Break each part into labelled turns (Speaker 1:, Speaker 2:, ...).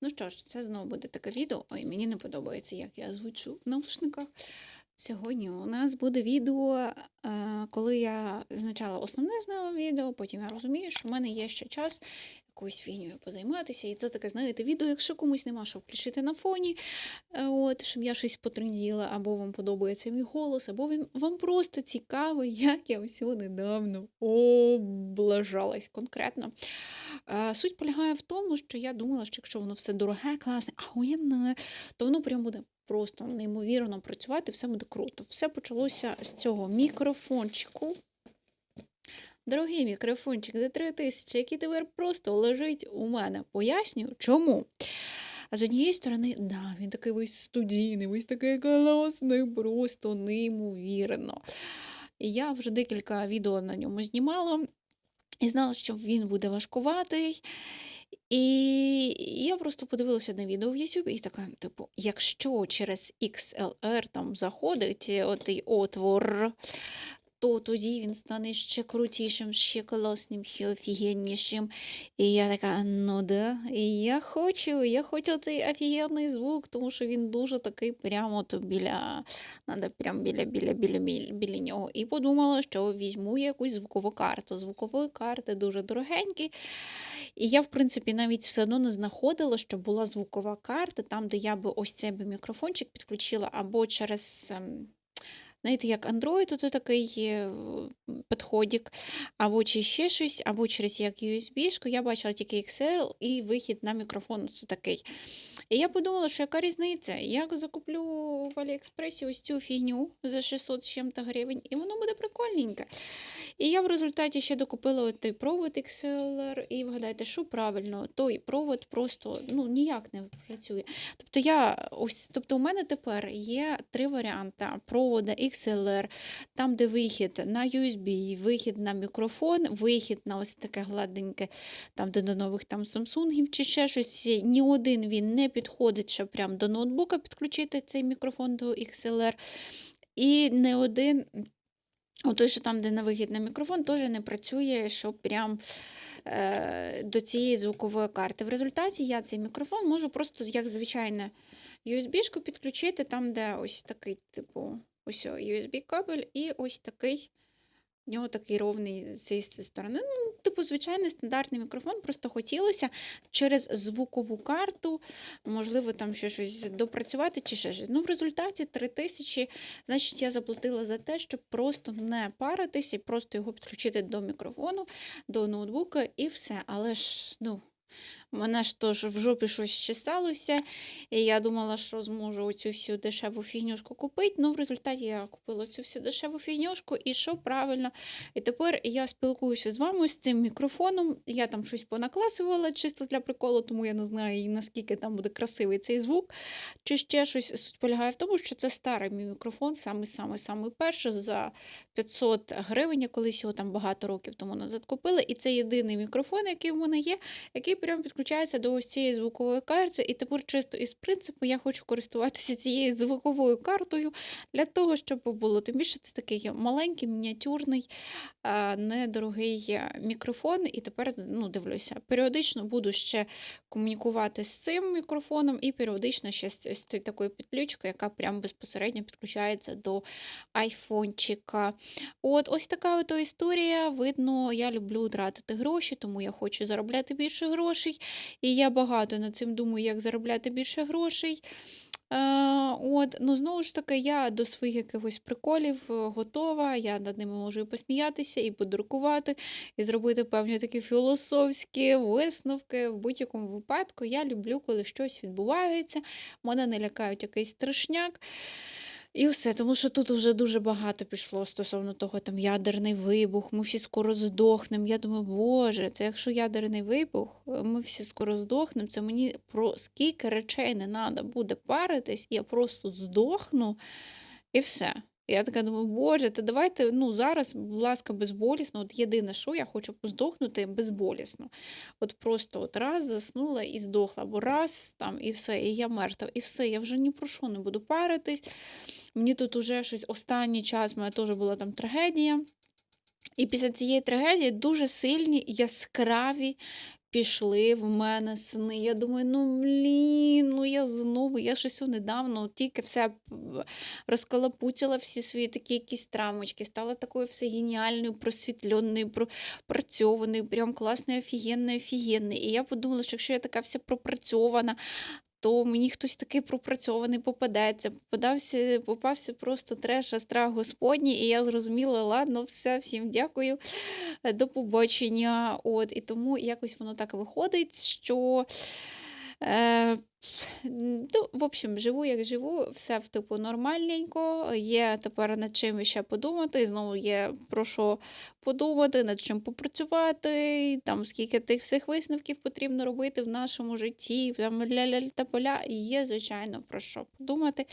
Speaker 1: Ну що ж, це знову буде таке відео. Ой, мені не подобається, як я звучу в наушниках. Сьогодні у нас буде відео, е, коли я значала основне знала відео, потім я розумію, що в мене є ще час якоюсь фігнею позайматися. І це таке, знаєте, відео, якщо комусь нема що включити на фоні, е, от, щоб я щось потренділа, або вам подобається мій голос, або він, вам просто цікаво, як я ось недавно облажалась конкретно. Е, Суть полягає в тому, що я думала, що якщо воно все дороге, класне, ахуєнне, то воно прям буде просто неймовірно працювати, все буде круто. Все почалося з цього мікрофончику. Дорогий мікрофончик за 3 тисячі, який тепер просто лежить у мене. Пояснюю, чому. А з однієї сторони, да, він такий весь студійний, весь такий класний, просто неймовірно. І я вже декілька відео на ньому знімала і знала, що він буде важкуватий. І я просто подивилася на відео в YouTube і така, типу, якщо через XLR там заходить отий отвор, то тоді він стане ще крутішим, ще класним, ще офігеннішим. І я така, ну да, і я хочу, я хочу цей офігенний звук, тому що він дуже такий прямо от біля, надо прямо біля, біля, біля, біля, біля нього. І подумала, що візьму якусь звукову карту. Звукової карти дуже дорогенькі. І я, в принципі, навіть все одно не знаходила, що була звукова карта, там, де я би ось цей би мікрофончик підключила, або через. Знаєте, як Android, то такий підходик, або чи ще щось, або через як USB-шку. Я бачила тільки XL і вихід на мікрофон це такий. І я подумала, що яка різниця? Я закуплю в Аліекспресі ось цю фігню за 600 з чим-то гривень, і воно буде прикольненьке. І я в результаті ще докупила той провод XLR, і вгадайте, що правильно, той провод просто ну, ніяк не працює. Тобто, я ось, тобто у мене тепер є три варіанти провода XLR, там, де вихід на USB, вихід на мікрофон, вихід на ось таке гладеньке, там, де до нових там Samsung чи ще щось. Ні один він не підходить, щоб прям до ноутбука підключити цей мікрофон до XLR. І не один той, що там, де на вихід на мікрофон, теж не працює, що прям е, до цієї звукової карти. В результаті я цей мікрофон можу просто, як звичайне, USB-шку підключити, там, де ось такий, типу, ось USB-кабель, і ось такий. В нього такий ровний з цієї сторони. Ну, типу, звичайний стандартний мікрофон. Просто хотілося через звукову карту, можливо, там ще щось допрацювати чи ще щось. Ну, в результаті 3 тисячі, значить, я заплатила за те, щоб просто не паритись і просто його підключити до мікрофону, до ноутбука і все. Але ж, ну. Мене ж теж в жопі щось ще сталося, і я думала, що зможу оцю всю дешеву фігнюшку купити. Ну, в результаті я купила цю всю дешеву фігнюшку і що правильно. І тепер я спілкуюся з вами з цим мікрофоном. Я там щось понакласувала чисто для приколу, тому я не знаю, наскільки там буде красивий цей звук. Чи ще щось суть полягає в тому, що це старий мій мікрофон, самий-самий-самий перший за 500 гривень. Я колись його там багато років тому назад купила. І це єдиний мікрофон, який в мене є, який прямо підключається до ось цієї звукової карти. І тепер, чисто із принципу, я хочу користуватися цією звуковою картою для того, щоб було. Тим більше це такий маленький, мініатюрний, недорогий е, мікрофон. І тепер ну, дивлюся, періодично буду ще комунікувати з цим мікрофоном, і періодично ще з такою підключкою, яка прям безпосередньо підключається до айфончика. От ось така от історія. Видно, я люблю тратити гроші, тому я хочу заробляти більше грошей. І я багато над цим думаю, як заробляти більше грошей. Е, от, ну знову ж таки, я до своїх якихось приколів е, готова. Я над ними можу і посміятися, і подуркувати, і зробити певні такі філософські висновки. В будь-якому випадку я люблю, коли щось відбувається. Мене не лякають якийсь страшняк. І все, тому що тут вже дуже багато пішло стосовно того, там ядерний вибух, ми всі скоро здохнемо. Я думаю, боже, це якщо ядерний вибух, е, ми всі скоро здохнемо, це мені про скільки речей не треба буде паритись, я просто здохну і все. Я така думаю, боже, та давайте ну, зараз, будь ласка, безболісно. От єдине, що я хочу здохнути безболісно. От просто от раз заснула і здохла, або раз там і все, і я мертва, і все, я вже ні про що не буду паритись. Мені тут уже щось останній час, в мене теж була там трагедія. І після цієї трагедії дуже сильні яскраві пішли в мене сни. Я думаю, ну блін, ну я знову, я щось недавно тільки все п- розколопутила всі свої такі якісь травмочки, стала такою все геніальною, просвітленою, пропрацьованою, прям класною, офігенною, офігенною. І я подумала, що якщо я така вся пропрацьована, то мені хтось такий пропрацьований попадеться. Попадався, попався просто треш, страх Господній, і я зрозуміла, ладно, все, всім дякую, до побачення. От, і тому якось воно так виходить, що. Е, ну, в общем, живу як живу, все в типу нормальненько. Є тепер над чим ще подумати. Знову є про що подумати, над чим попрацювати, там скільки тих всіх висновків потрібно робити в нашому житті, там ля-ля та поля. І є, звичайно, про що подумати.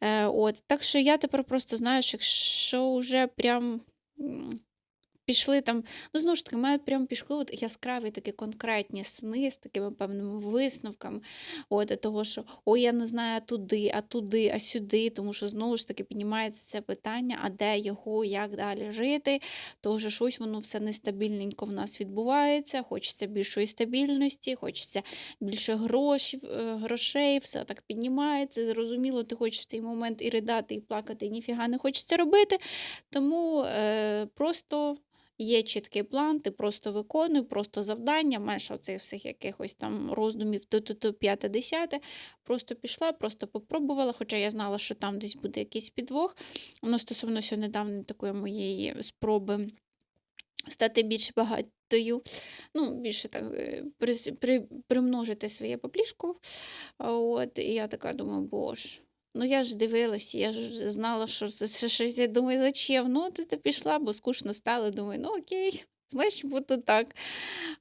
Speaker 1: Е, от. Так що я тепер просто знаю, що якщо вже прям. Пішли там, ну знову ж таки, мають прям пішли от яскраві такі конкретні сни з такими певними висновками. От, того, що ой, я не знаю, туди, а туди, а сюди, тому що знову ж таки піднімається це питання, а де його, як далі жити, тому що щось воно все нестабільненько в нас відбувається, хочеться більшої стабільності, хочеться більше грошей, грошей, все так піднімається. Зрозуміло, ти хочеш в цей момент і ридати, і плакати, і ніфіга не хочеться робити. Тому е, просто. Є чіткий план, ти просто виконуй, просто завдання, менше оцих всіх якихось там роздумів, то-то-то, п'яте, десяте. Просто пішла, просто попробувала, хоча я знала, що там десь буде якийсь підвох. Воно стосовно ще недавно такої моєї спроби стати більш багатою, ну, більше так е, прис- при, примножити своє поплішку. От, і я така думаю, боже. Ну, я ж дивилася, я ж знала, що це щось. Я думаю, зачем? Ну, ти, пішла, бо скучно стало. Думаю, ну окей, значить, буде так.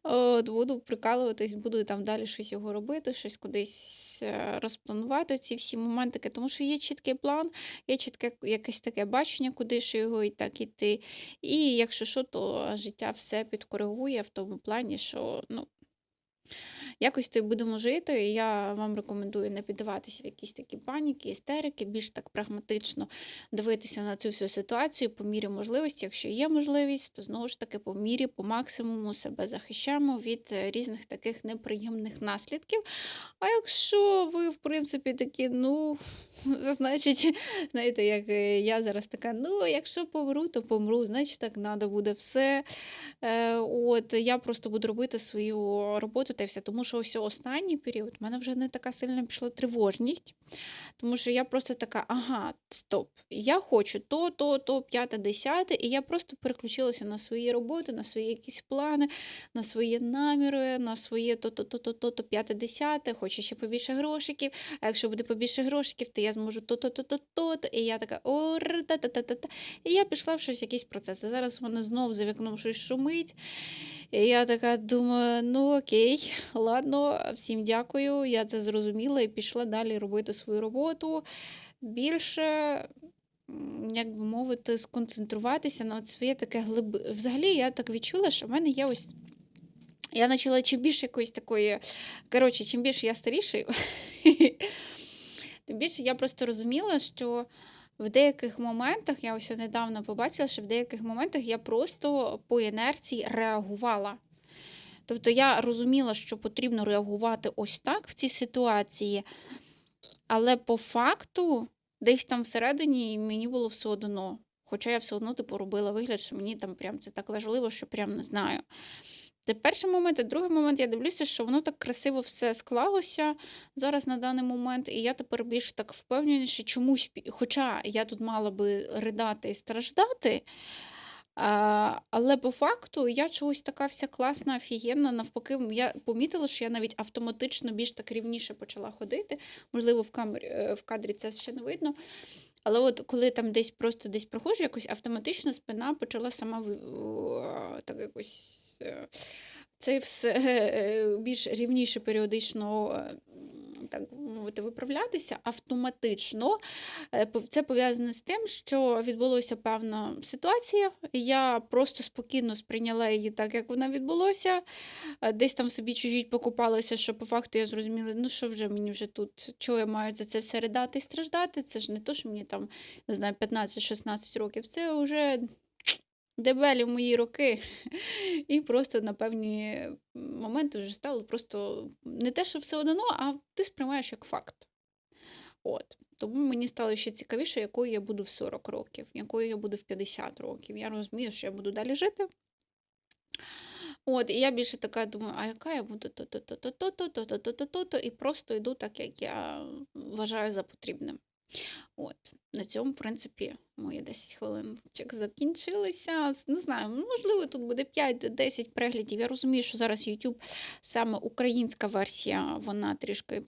Speaker 1: От, буду прикалуватись, буду там далі щось його робити, щось кудись е, розпланувати ці всі моментики, тому що є чіткий план, є чітке якесь таке бачення, куди ж його і так іти. І якщо що, то життя все підкоригує в тому плані, що ну. Якось то будемо жити. і Я вам рекомендую не піддаватися в якісь такі паніки, істерики, більш так прагматично дивитися на цю всю ситуацію по мірі можливості. Якщо є можливість, то знову ж таки по мірі, по максимуму себе захищаємо від е, різних таких неприємних наслідків. А якщо ви, в принципі, такі, ну, значить, знаєте, як е, я зараз така, ну, якщо помру, то помру, значить так треба буде все. Е, От я просто буду робити свою роботу та все. Тому що ось останній період в мене вже не така сильна пішла тривожність. Тому що я просто така, ага, стоп, я хочу то, то, то, п'яте, десяте, і я просто переключилася на свої роботи, на свої якісь плани, на свої наміри, на своє то, то, то, то, то, то, п'яте, десяте, хочу ще побільше грошиків. А якщо буде побільше грошиків, то я зможу то, то, то, то, то, то. І я така ор, та, та, та, та, та. І я пішла в щось, якийсь процес. І зараз у мене знов за вікном щось шумить. Я така думаю, ну окей, ладно, всім дякую. Я це зрозуміла і пішла далі робити свою роботу. Більше, як би мовити, сконцентруватися на своє таке глиби. Взагалі, я так відчула, що в мене є ось. Я почала чим більше якоїсь такої. Коротше, чим більше я старішаю, тим більше я просто розуміла, що в деяких моментах, я ось недавно побачила, що в деяких моментах я просто по інерції реагувала. Тобто я розуміла, що потрібно реагувати ось так в цій ситуації, але по факту, десь там всередині мені було все одно. Хоча я все одно типу робила вигляд, що мені там прям це так важливо, що прям не знаю. Це перший момент, і другий момент я дивлюся, що воно так красиво все склалося зараз на даний момент, і я тепер більш так впевненіше чомусь, хоча я тут мала би ридати і страждати, але по факту я чогось така вся класна, офігенна. Навпаки, я помітила, що я навіть автоматично більш так рівніше почала ходити. Можливо, в камері, е, в кадрі це ще не видно. Але от коли там десь просто десь проходжу, якось автоматично спина почала сама так якось е, це все е, більш рівніше періодично. Так мовити, виправлятися автоматично. Е, Це пов'язане з тим, що відбулася певна ситуація. Я просто спокійно сприйняла її так, як вона відбулося. Е, Десь там собі чужіть покупалася, що по факту я зрозуміла, ну що вже мені вже тут, чого я маю за це все ридати і страждати. Це ж не то, що мені там, не знаю, 15-16 років. Це вже дебелі мої роки. І просто на певні моменти вже стало просто не те, що все одно, а ти сприймаєш як факт. От. Тому мені стало ще цікавіше, якою я буду в 40 років, якою я буду в 50 років. Я розумію, що я буду далі жити. От, і я більше така думаю, а яка я буду то-то-то-то-то-то-то-то-то-то, і просто йду так, як я вважаю за потрібним. От, на цьому, в принципі, мої 10 хвилиночок закінчилися. Не знаю, можливо, тут буде 5-10 переглядів. Я розумію, що зараз YouTube, саме українська версія, вона трішки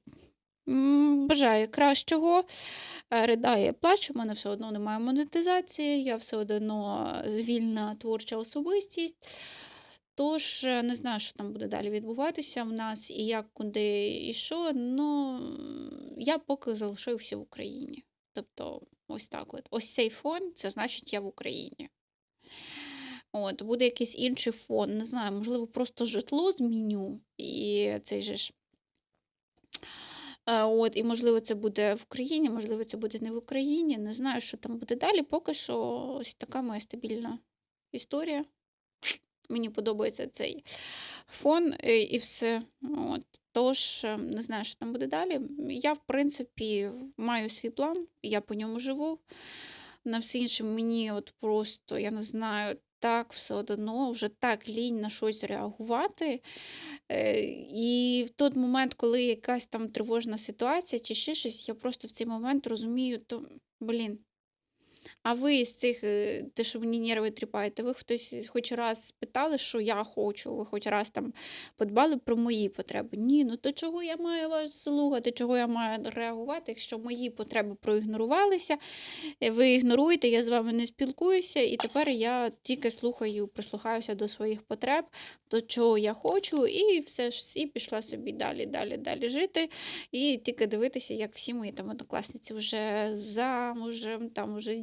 Speaker 1: бажає кращого. Е, Ридає, плаче, в мене все одно немає монетизації, я все одно вільна творча особистість. Тож е, не знаю, що там буде далі відбуватися в нас і як, куди і що. Ну я поки залишився в Україні. Тобто, ось так от. Ось цей фон, це значить я в Україні. От, буде якийсь інший фон, не знаю, можливо, просто житло зміню, і цей же ж. Е, От, і можливо, це буде в Україні, можливо, це буде не в Україні. Не знаю, що там буде далі. Поки що ось така моя стабільна історія. Мені подобається цей фон е, і все. От. Тож, е, не знаю, що там буде далі. Я, в принципі, маю свій план, я по ньому живу. На все інше мені от просто, я не знаю, так все одно, вже так лінь на щось реагувати. Е, І в той момент, коли якась там тривожна ситуація чи ще щось, я просто в цей момент розумію, то, блін. А ви з цих, е, те, що мені нерви тріпаєте, ви хтось хоч раз спитали, що я хочу, ви хоч раз там подбали про мої потреби. Ні, ну то чого я маю вас слухати, чого я маю реагувати, якщо мої потреби проігнорувалися, е, ви ігноруєте, я з вами не спілкуюся, і тепер я тільки слухаю, прислухаюся до своїх потреб, до чого я хочу, і все ж і пішла собі далі, далі, далі жити. І тільки дивитися, як всі мої там однокласниці вже замужем, там вже з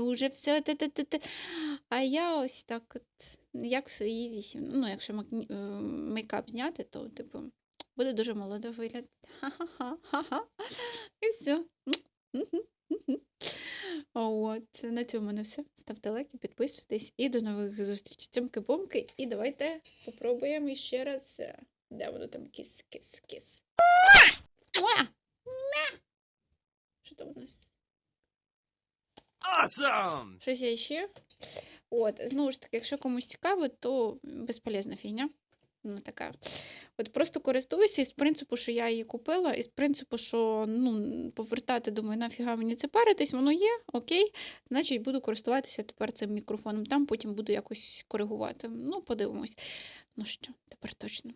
Speaker 1: вже все те те те те А я ось так от, як в свої вісім. Ну, якщо е, мейкап зняти, то типу буде дуже молодо виглядати. Ха-ха-ха, ха-ха. І все. От, на цьому мене все. Ставте лайки, підписуйтесь і до нових зустрічей. Цимки-бомки. І давайте попробуємо ще раз. е, Де воно там кіс, кіс, кіс. Муа! Муа! Що там у нас?
Speaker 2: Awesome!
Speaker 1: Щось я ще. От, знову ж таки, якщо комусь цікаво, то безполезна фігня. Вона така. От просто користуюся із принципу, що я її купила, із принципу, що ну, повертати, думаю, нафіга мені це паритись, воно є, окей. Значить, буду користуватися тепер цим мікрофоном. Там потім буду якось коригувати. Ну, подивимось. Ну що, тепер точно.